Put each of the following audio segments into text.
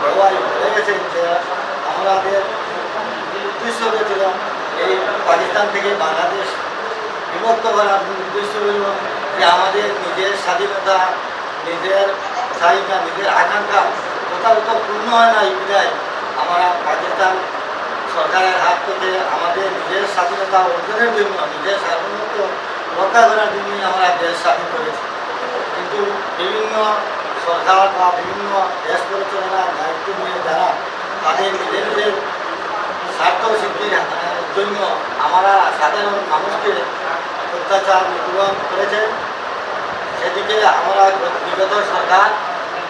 ভাই বলে গেছেন যে আমাদের উদ্দেশ্য হয়েছিল এই পাকিস্তান থেকে বাংলাদেশ বিভক্ত করার উদ্দেশ্য হল যে আমাদের নিজের স্বাধীনতা নিজের চাহিদা নিজের আকাঙ্ক্ষা যথাযথ পূর্ণ হয় না এই আমরা পাকিস্তান সরকারের হাত থেকে আমাদের নিজের স্বাধীনতা অর্জনের জন্য নিজের সার্বভৌমত্ব রক্ষা করার জন্যই আমরা দেশ স্বাধীন করেছি কিন্তু বিভিন্ন সরকার বা বিভিন্ন দেশ যারা তাদের নিজের স্বার্থ সিদ্ধির জন্য আমরা সাধারণ মানুষকে অত্যাচার নিপীড়ন করেছে সেদিকে আমরা বিগত সরকার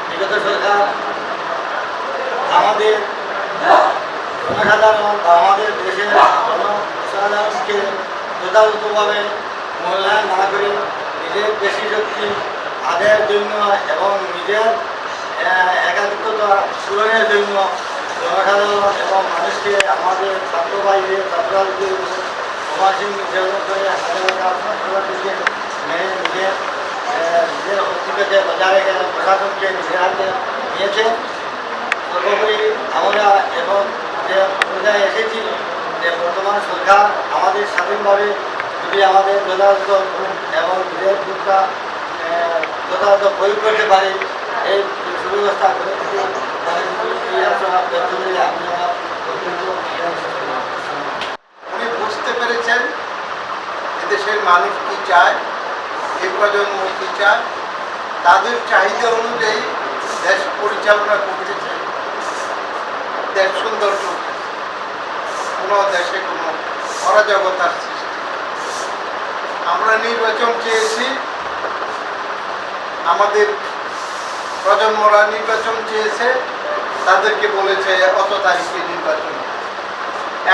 বিগত সরকার আমাদের জনসাধারণ বা আমাদের দেশের জনসাধারণকে যথাযথভাবে মূল্যায়ন না করে নিজের বেশি শক্তি আদায়ের জন্য এবং নিজের একাকিত্বতা পূরণের জন্য জনসাধারণ এবং মানুষকে আমাদের ছাত্র ভাইদের সমাজীব নির্যাতন করে মেরে নিজের নিজের অস্তিত্বকে বজায় রেখে প্রশাসনকে নিজের হাতে নিয়েছে সর্বোপরি আমরা এখন যে পর্যায়ে এসেছি যে বর্তমান সরকার আমাদের স্বাধীনভাবে যদি আমাদের যথাযথ এবং নিজের যথাযথ প্রয়োগ করতে পারে এই সুব্যবস্থা করে উনি বুঝতে পেরেছেন এদেশের মানুষ কি চায়, এ প্রজন্ম কি চায়, তাদের চাহিদা অনুযায়ী দেশ পরিচালনা করতেছে দেশ সুন্দর চলতেছে কোনো দেশে কোনো অরাজকতার আমরা নির্বাচন চেয়েছি, আমাদের প্রজন্মরা নির্বাচন চেয়েছে তাদেরকে বলেছে, অত তারিখে নির্বাচন।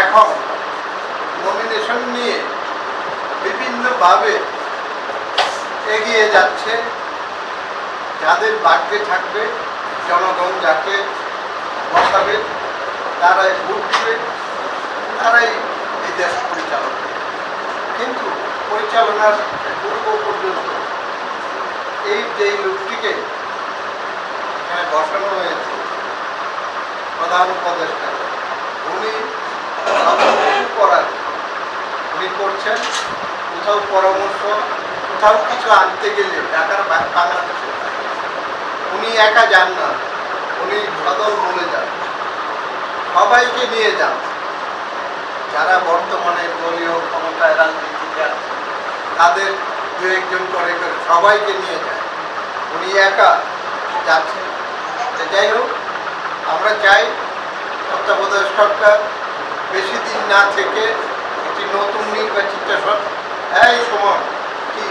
এখন নমিনেশন নিয়ে বিভিন্নভাবে এগিয়ে যাচ্ছে যাদের ভাগ্যে থাকবে, জনগণ যাকে বসাবে, তারাই ভোট দিবে, তারাই এই দেশ পরিচালনা কিন্তু পরিচালনার পূর্ব পর্যন্ত এই যে লোকটিকে বসানো হয়েছে প্রধান উপদেষ্টা। উনি করার, উনি করছেন। কোথাও পরামর্শ, কোথাও কিছু আনতে গেলে ঢাকার বাংলাদেশে। উনি একা যান না, উনি সদল বলে যান। সবাইকে নিয়ে যান। যারা বর্তমানে দলীয় ক্ষমতায় রাজনীতিতে আছে, তাদের দু একজন করে করে সবাইকে নিয়ে যায় উনি একা যাচ্ছেন। যাই হোক আমরা চাই তত্ত্বাবধায়ক সরকার বেশি দিন না থেকে একটি নতুন নির্বাচিত সরকার এই সময় কি?